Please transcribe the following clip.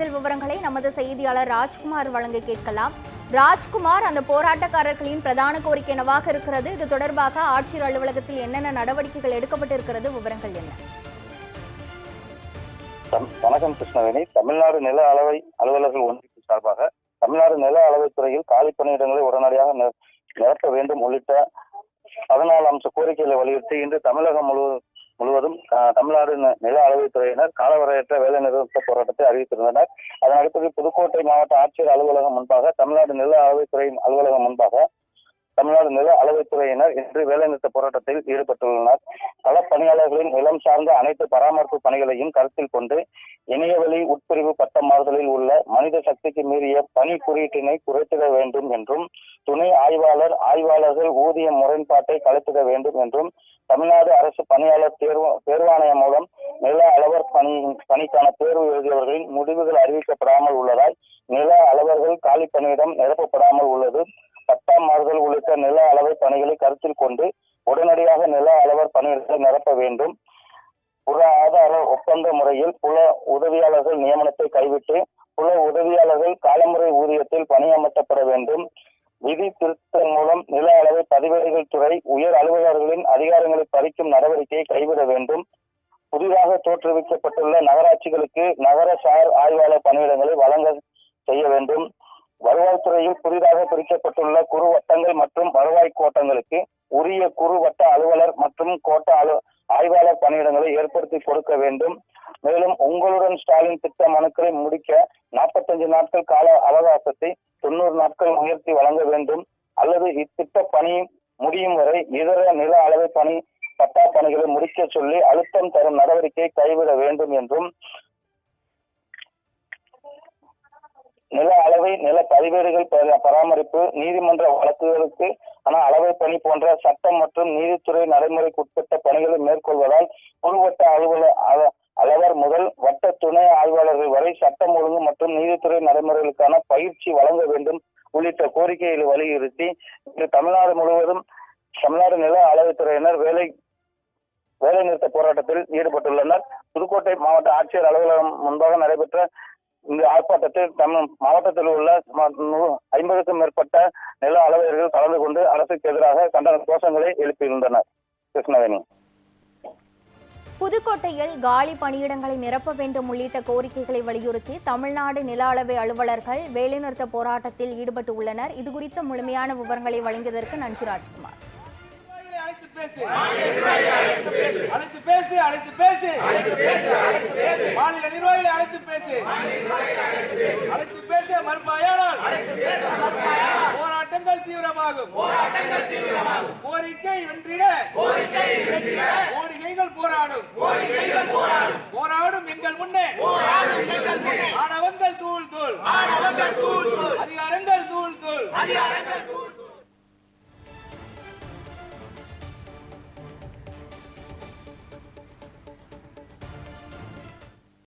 கூடுதல் விவரங்களை நமது செய்தியாளர் ராஜ்குமார் வழங்க கேட்கலாம். ராஜ்குமார் அந்த போராட்டக்காரர்களின் பிரதான கோரிக்கை என்னவாக இருக்கிறது? இது தொடர்பாக ஆட்சியர் அலுவலகத்தில் என்னென்ன நடவடிக்கைகள் எடுக்கப்பட்டிருக்கிறது? விவரங்கள் என்ன? வணக்கம் கிருஷ்ணவேணி. தமிழ்நாடு நில அளவை அலுவலர்கள் ஒன்றியத்தின் சார்பாக தமிழ்நாடு நில அளவைத் துறையில் காலி பணியிடங்களை உடனடியாக நிரப்ப வேண்டும் உள்ளிட்ட பதினாலு அம்ச கோரிக்கைகளை வலியுறுத்தி இன்று தமிழகம் முழுவதும் முழுவதும் தமிழ்நாடு நில அளவுத்துறையினர் காலவரையற்ற வேலை நிறுத்த போராட்டத்தை அறிவித்திருந்தனர். அதன் அடிப்படையில் புதுக்கோட்டை மாவட்ட ஆட்சியர் அலுவலகம் முன்பாக தமிழ்நாடு நில அளவுத்துறையின் அலுவலகம் முன்பாக தமிழ்நாடு நில அளவுத்துறையினர் இன்று வேலைநிறுத்த போராட்டத்தில் ஈடுபட்டுள்ளனர். களப்பணியாளர்களின் நிலம் சார்ந்த அனைத்து பராமரிப்பு பணிகளையும் கருத்தில் கொண்டு இணையவழி உட்பிரிவு பட்ட மாறுதலில் உள்ள மனித சக்திக்கு மீறிய பணி குறியீட்டினை குறைத்திட வேண்டும் என்றும் துணை ஆய்வாளர் ஆய்வாளர்கள் ஊதிய முரண்பாட்டை கலைத்திட வேண்டும் என்றும் தமிழ்நாடு அரசு பணியாளர் தேர்வு தேர்வாணையம் மூலம் நில அளவர் பணி பணிக்கான தேர்வு எழுதியவர்களின் முடிவுகள் அறிவிக்கப்படாமல் உள்ளதால் நில அளவர்கள் காலி பணியிடம் நிரப்பப்படாமல் உள்ளது. பட்டா மாறுதல் உள்ளிட்ட நில அளவை பணிகளை கருத்தில் கொண்டு உடனடியாக நில அளவர் பணியிடத்தை நிரப்ப வேண்டும். புற ஆதார ஒப்பந்த முறையில் புல உதவியாளர்கள் நியமனத்தை கைவிட்டு புல உதவியாளர்கள் காலமுறை ஊதியத்தில் பணியமர்த்தப்பட வேண்டும். விதி திருத்தம் மூலம் நில அளவை பதிவேடுகள் துறை உயர் அலுவலர்களின் அதிகாரங்களை பறிக்கும் நடவடிக்கையை கைவிட வேண்டும். புதிதாக தோற்றுவிக்கப்பட்டுள்ள நகராட்சிகளுக்கு நகர சார் ஆய்வாளர் பணியிடங்களை வழங்க செய்ய வேண்டும். வருவாய்த்துறையில் புதிதாக பிரிக்கப்பட்டுள்ள குறு வட்டங்கள் மற்றும் வருவாய் கோட்டங்களுக்கு உரிய குறு வட்ட அலுவலர் மற்றும் கோட்ட அலு ஆய்வாளர் பணியிடங்களை ஏற்படுத்தி கொடுக்க வேண்டும். மேலும் உங்களுடன் ஸ்டாலின் திட்ட மனுக்களை முடிக்க நாற்பத்தஞ்சு நாட்கள் கால அவகாசத்தை தொண்ணூறு நாட்கள் உயர்த்தி வழங்க வேண்டும். அல்லது இத்திட்ட பணி முடியும் வரை இதர நில அளவை பணி பட்டா பணிகளை முடிக்க சொல்லி அழுத்தம் தரும் நடவடிக்கை கைவிட வேண்டும் என்றும் நில அளவை நில பதிவேடுகள் பராமரிப்பு நீதிமன்ற வழக்குகளுக்கு ஆனால் அளவை பணி போன்ற சட்டம் மற்றும் நீதித்துறை நடைமுறைக்கு உட்பட்ட பணிகளை மேற்கொள்வதால் உள்வட்ட அலுவலர் அளவர் முதல் வட்ட துணை ஆய்வாளர்கள் வரை சட்டம் ஒழுங்கு மற்றும் நீதித்துறை நடைமுறைகளுக்கான பயிற்சி வழங்க வேண்டும் உள்ளிட்ட கோரிக்கைகளை வலியுறுத்தி தமிழ்நாடு முழுவதும் தமிழ்நாடு நில அளவுத்துறையினர் வேலை வேலை நிறுத்த போராட்டத்தில் ஈடுபட்டுள்ளனர். புதுக்கோட்டை மாவட்ட ஆட்சியர் அலுவலகம் முன்பாக நடைபெற்ற இந்த ஆர்ப்பாட்டத்தில் தம் மாவட்டத்தில் உள்ள சுமார் ஐம்பதுக்கும் மேற்பட்ட நில அளவையர்கள் கலந்து கொண்டு அரசுக்கு எதிராக கண்டன கோஷங்களை எழுப்பியிருந்தனர். கிருஷ்ணவேணி. புதுக்கோட்டையில் காலி பணியிடங்களை நிரப்ப வேண்டும் உள்ளிட்ட கோரிக்கைகளை வலியுறுத்தி தமிழ்நாடு நில அளவை அலுவலர்கள் வேலைநிறுத்த போராட்டத்தில் ஈடுபட்டு உள்ளனர். இது குறித்த முழுமையான விவரங்களை வழங்கியதற்கு நன்றி ராஜ்குமார். அழைத்து பேசு. அழைத்து பேசு அழைத்து பேசு. மாநில நிர்வாகிகளை அழைத்து பேசு. அழைத்து பேச மறுப்பாயானால் போராட்டங்கள் தீவிரமாகும். கோரிக்கை வென்றிட கோரிக்கைகள் போராடும். போராடும் எங்கள் முன்னே. ஆணவங்கள் தூள் தூள். அதிகாரங்கள் தூள் தூள்.